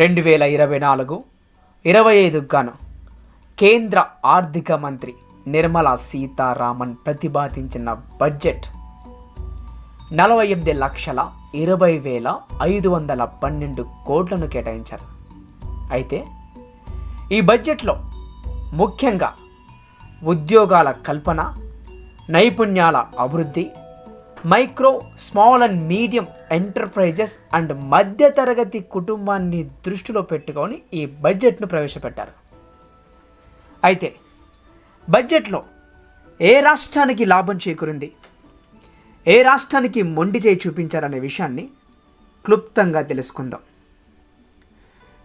రెండు వేల ఇరవై నాలుగు ఇరవై ఐదుకు గాను కేంద్ర ఆర్థిక మంత్రి నిర్మలా సీతారామన్ ప్రతిపాదించిన బడ్జెట్ నలభై ఎనిమిది లక్షల ఇరవై వేల ఐదు వందల పన్నెండు కోట్లను కేటాయించారు. అయితే ఈ బడ్జెట్లో ముఖ్యంగా ఉద్యోగాల కల్పన నైపుణ్యాల అభివృద్ధి micro small and medium enterprises and మధ్యతరగతి కుటుంబాన్ని దృష్టిలో పెట్టుకొని ఈ బడ్జెట్ను ప్రవేశపెట్టారు. అయితే బడ్జెట్లో ఏ రాష్ట్రానికి లాభం చేకూరింది? ఏ రాష్ట్రానికి మొండి చేయి చూపించారనే విషయాన్ని క్లుప్తంగా తెలుసుకుందాం.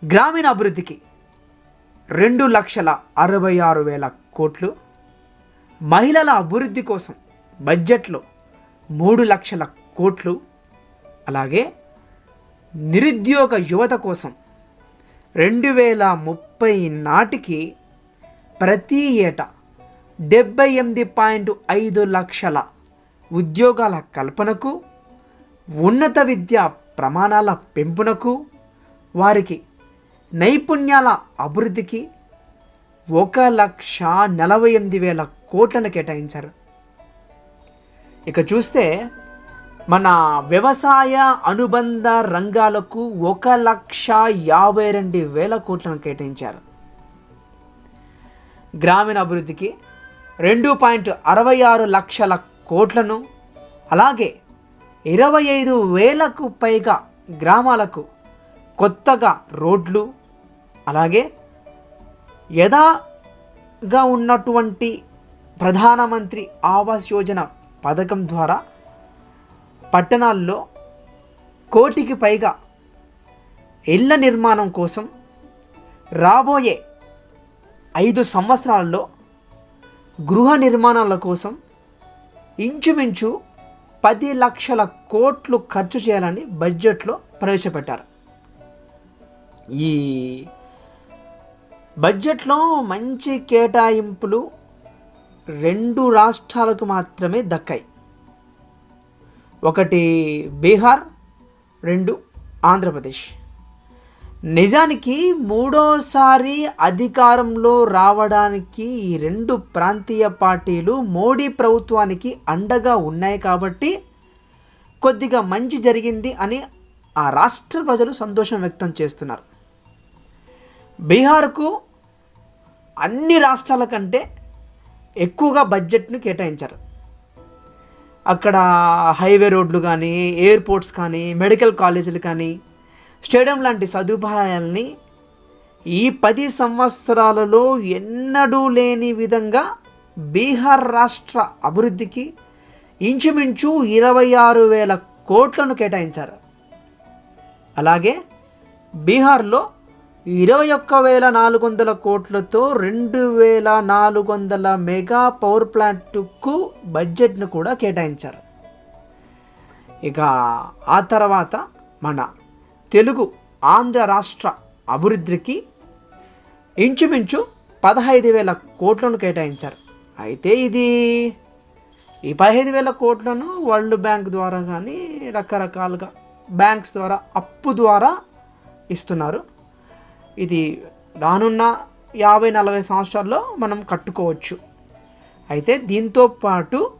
గ్రామీణ అభివృద్ధికి రెండు లక్షల అరవై ఆరు వేల కోట్లు మహిళల అభివృద్ధి కోసం బడ్జెట్లో మూడు లక్షల కోట్లు. అలాగే నిరుద్యోగ యువత కోసం రెండు వేల ముప్పై నాటికి ప్రతి ఏటా డెబ్బై ఎనిమిది పాయింట్ ఐదు లక్షల ఉద్యోగాల కల్పనకు ఉన్నత విద్యా ప్రమాణాల పెంపునకు వారికి నైపుణ్యాల అభివృద్ధికి ఒక లక్ష నలభై ఎనిమిది వేల కోట్లను కేటాయించారు. ఇక చూస్తే మన వ్యవసాయ అనుబంధ రంగాలకు ఒక లక్ష యాభై రెండు వేల కోట్లను కేటాయించారు. గ్రామీణ అభివృద్ధికి రెండు పాయింట్ అరవై ఆరు లక్షల కోట్లను అలాగే ఇరవై ఐదు వేలకు పైగా గ్రామాలకు కొత్తగా రోడ్లు అలాగే యథాగా ఉన్నటువంటి ప్రధానమంత్రి ఆవాస్ యోజన పథకం ద్వారా పట్టణాల్లో కోటికి పైగా ఇళ్ళ నిర్మాణం కోసం రాబోయే ఐదు సంవత్సరాల్లో గృహ నిర్మాణాల కోసం ఇంచుమించు పది లక్షల కోట్లు ఖర్చు చేయాలని బడ్జెట్లో ప్రవేశపెట్టారు. ఈ బడ్జెట్లో మంచి కేటాయింపులు రెండు రాష్ట్రాలకు మాత్రమే దక్కాయి. ఒకటి బీహార్ రెండు ఆంధ్రప్రదేశ్. నిజానికి మూడోసారి అధికారంలో రావడానికి ఈ రెండు ప్రాంతీయ పార్టీలు మోడీ ప్రభుత్వానికి అండగా ఉన్నాయి కాబట్టి కొద్దిగా మంచి జరిగింది అని ఆ రాష్ట్ర ప్రజలు సంతోషం వ్యక్తం చేస్తున్నారు. బీహార్కు అన్ని రాష్ట్రాల కంటే ఎక్కువగా బడ్జెట్ను కేటాయించారు. అక్కడ హైవే రోడ్లు కానీ ఎయిర్పోర్ట్స్ కానీ మెడికల్ కాలేజీలు కానీ స్టేడియం లాంటి సదుపాయాల్ని ఈ పది సంవత్సరాలలో ఎన్నడూ లేని విధంగా బీహార్ రాష్ట్ర అభివృద్ధికి ఇంచుమించు ఇరవై ఆరు వేల కోట్లను కేటాయించారు. అలాగే బీహార్లో ఇరవై ఒక్క వేల నాలుగు వందల కోట్లతో రెండు వేల నాలుగు వందల మెగా పవర్ ప్లాంట్కు బడ్జెట్ను కూడా కేటాయించారు. ఇక ఆ తర్వాత మన తెలుగు ఆంధ్ర రాష్ట్ర అభివృద్ధికి ఇంచుమించు పదహైదు వేల కోట్లను కేటాయించారు. అయితే ఇది ఈ పదహైదు వేల కోట్లను వరల్డ్ బ్యాంక్ ద్వారా కానీ రకరకాలుగా బ్యాంక్స్ ద్వారా అప్పు ద్వారా ఇస్తున్నారు. ఇది రానున్న యాభై నలభై సంవత్సరాల్లో మనం కట్టుకోవచ్చు. అయితే దీంతో పాటు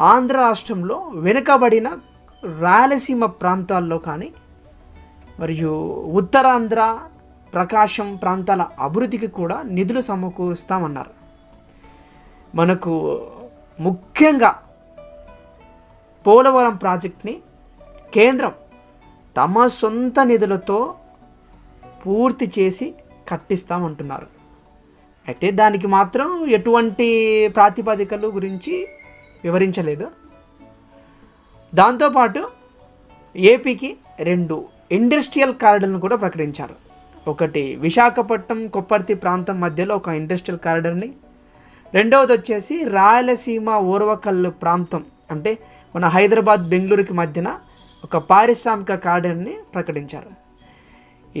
ఆంధ్ర రాష్ట్రంలో వెనుకబడిన రాయలసీమ ప్రాంతాల్లో కానీ మరియు ఉత్తరాంధ్ర ప్రకాశం ప్రాంతాల అభివృద్ధికి కూడా నిధులు సమకూరుస్తామన్నారు. మనకు ముఖ్యంగా పోలవరం ప్రాజెక్ట్ని కేంద్రం తమ సొంత నిధులతో పూర్తి చేసి కట్టిస్తామంటున్నారు. అయితే దానికి మాత్రం ఎటువంటి ప్రాతిపదికలు గురించి వివరించలేదు. దాంతోపాటు ఏపీకి రెండు ఇండస్ట్రియల్ కారిడర్ను కూడా ప్రకటించారు. ఒకటి విశాఖపట్నం కొప్పర్తి ప్రాంతం మధ్యలో ఒక ఇండస్ట్రియల్ కారిడర్ని రెండవది వచ్చేసి రాయలసీమ ఓర్వకల్లు ప్రాంతం అంటే మన హైదరాబాద్ బెంగళూరుకి మధ్యన ఒక పారిశ్రామిక కారిడర్ని ప్రకటించారు.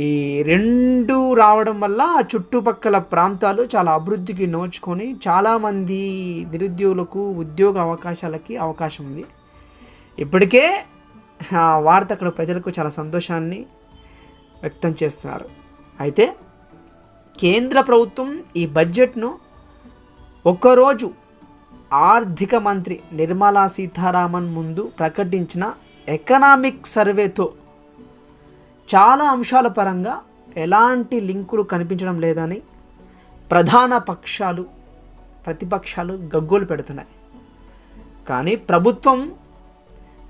ఈ రెండు రావడం వల్ల ఆ చుట్టుపక్కల ప్రాంతాలు చాలా అభివృద్ధికి నోచుకొని చాలామంది నిరుద్యోగులకు ఉద్యోగ అవకాశాలకి అవకాశం ఉంది. ఇప్పటికే ఆ వార్త అక్కడ ప్రజలకు చాలా సంతోషాన్ని వ్యక్తం చేస్తున్నారు. అయితే కేంద్ర ప్రభుత్వం ఈ బడ్జెట్ను ఒక్కరోజు ఆర్థిక మంత్రి నిర్మలా సీతారామన్ ముందు ప్రకటించిన ఎకనామిక్ సర్వేతో చాలా అంశాల పరంగా ఎలాంటి లింకులు కనిపించడం లేదని ప్రధాన పక్షాలు ప్రతిపక్షాలు గగ్గోలు పెడుతున్నాయి. కానీ ప్రభుత్వం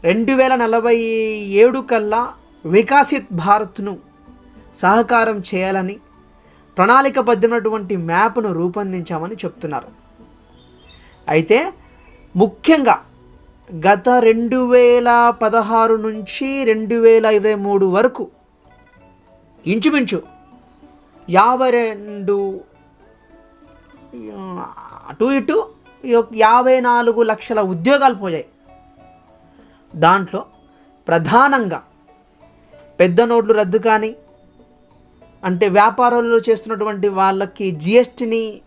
రెండు వేల నలభై ఏడు కల్లా వికాసిత్ భారత్ను సహకారం చేయాలని ప్రణాళికబద్ధమైనటువంటి మ్యాప్ను రూపొందించామని చెప్తున్నారు. అయితే ముఖ్యంగా గత రెండు వేల పదహారు నుంచి రెండు వేల ఇరవై మూడు వరకు ఇంచుమించు యాభై రెండు అటు ఇటు యాభై నాలుగు లక్షల ఉద్యోగాలు పోయాయి. దాంట్లో ప్రధానంగా పెద్ద నోట్లు రద్దు కానీ అంటే వ్యాపారాలు చేస్తున్నటువంటి వాళ్ళకి జిఎస్టిని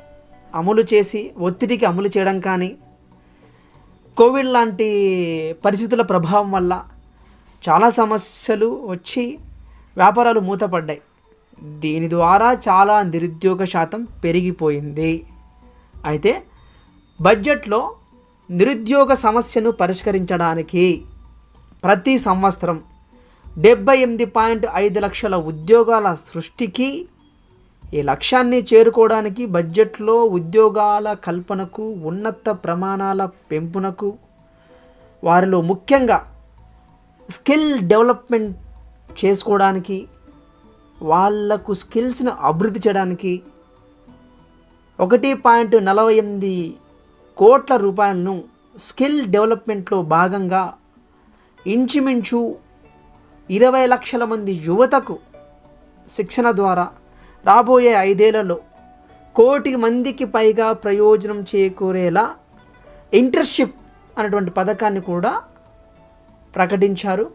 అమలు చేసి ఒత్తిడికి అమలు చేయడం కానీ కోవిడ్ లాంటి పరిస్థితుల ప్రభావం వల్ల చాలా సమస్యలు వచ్చి వ్యాపారాలు మూతపడ్డాయి. దీని ద్వారా చాలా నిరుద్యోగ శాతం పెరిగిపోయింది. అయితే బడ్జెట్లో నిరుద్యోగ సమస్యను పరిష్కరించడానికి ప్రతి సంవత్సరం డెబ్బై ఎనిమిది పాయింట్ ఐదు లక్షల ఉద్యోగాల సృష్టికి ఈ లక్ష్యాన్ని చేరుకోవడానికి బడ్జెట్లో ఉద్యోగాల కల్పనకు ఉన్నత ప్రమాణాల పెంపునకు వారిలో ముఖ్యంగా స్కిల్ డెవలప్మెంట్ చేసుకోవడానికి వాళ్ళకు స్కిల్స్ను అభివృద్ధి చేయడానికి ఒకటి పాయింట్ నలభై ఎనిమిది కోట్ల రూపాయలను స్కిల్ డెవలప్మెంట్లో భాగంగా ఇంచుమించు ఇరవై లక్షల మంది యువతకు శిక్షణ ద్వారా రాబోయే ఐదేళ్ళలో కోటి మందికి పైగా ప్రయోజనం చేకూరేలా ఇంటర్షిప్ అనేటువంటి పథకాన్ని కూడా ప్రకటించారు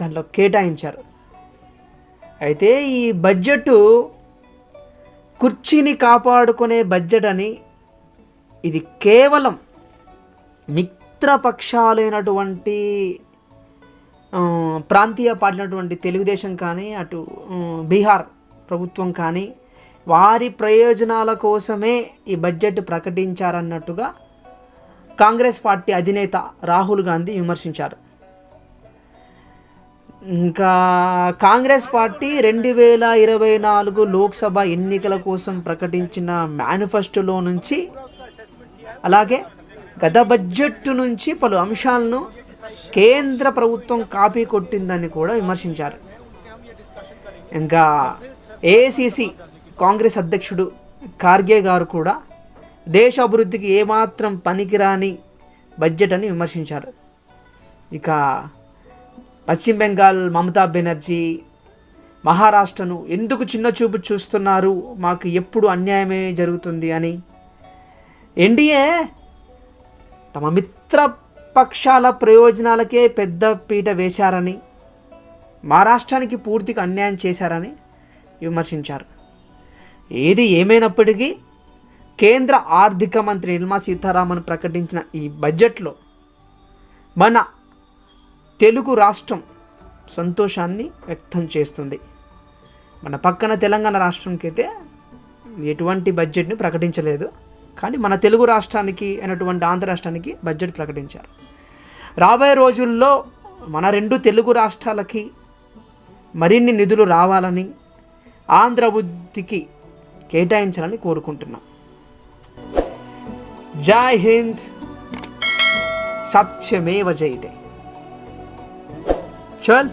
దాంట్లో కేటాయించారు. అయితే ఈ బడ్జెట్ కుర్చీని కాపాడుకునే బడ్జెట్ అని ఇది కేవలం మిత్రపక్షాలైనటువంటి ప్రాంతీయ పార్టీనటువంటి తెలుగుదేశం కానీ అటు బీహార్ ప్రభుత్వం కానీ వారి ప్రయోజనాల కోసమే ఈ బడ్జెట్ ప్రకటించారన్నట్టుగా కాంగ్రెస్ పార్టీ అధినేత రాహుల్ గాంధీ విమర్శించారు. ఇంకా కాంగ్రెస్ పార్టీ రెండు వేల ఇరవై నాలుగు లోక్సభ ఎన్నికల కోసం ప్రకటించిన మేనిఫెస్టోలో నుంచి అలాగే గత బడ్జెట్ నుంచి పలు అంశాలను కేంద్ర ప్రభుత్వం కాపీ కొట్టిందని కూడా విమర్శించారు. ఇంకా ఏఐసిసి కాంగ్రెస్ అధ్యక్షుడు ఖార్గే గారు కూడా దేశ అభివృద్ధికి ఏమాత్రం పనికిరాని బడ్జెట్ అని విమర్శించారు. ఇక పశ్చిమ బెంగాల్ మమతా బెనర్జీ మహారాష్ట్రను ఎందుకు చిన్న చూపు చూస్తున్నారు? మాకు ఎప్పుడు అన్యాయమే జరుగుతుంది అని. ఎన్డీఏ తమ మిత్ర పక్షాల ప్రయోజనాలకే పెద్ద పీట వేశారని మా రాష్ట్రానికి పూర్తిగా అన్యాయం చేశారని విమర్శించారు. ఏది ఏమైనప్పటికీ కేంద్ర ఆర్థిక మంత్రి నిర్మలా సీతారామన్ ప్రకటించిన ఈ బడ్జెట్లో మన తెలుగు రాష్ట్రం సంతోషాన్ని వ్యక్తం చేస్తుంది. మన పక్కన తెలంగాణ రాష్ట్రంకి అయితే ఎటువంటి బడ్జెట్ని ప్రకటించలేదు. కానీ మన తెలుగు రాష్ట్రానికి అయినటువంటి ఆంధ్ర రాష్ట్రానికి బడ్జెట్ ప్రకటించారు. రాబోయే రోజుల్లో మన రెండు తెలుగు రాష్ట్రాలకి మరిన్ని నిధులు రావాలని ఆంధ్ర వృద్ధికి కేటాయించాలని కోరుకుంటున్నాం. జై హింద్. సత్యమేవ జయతే. చల్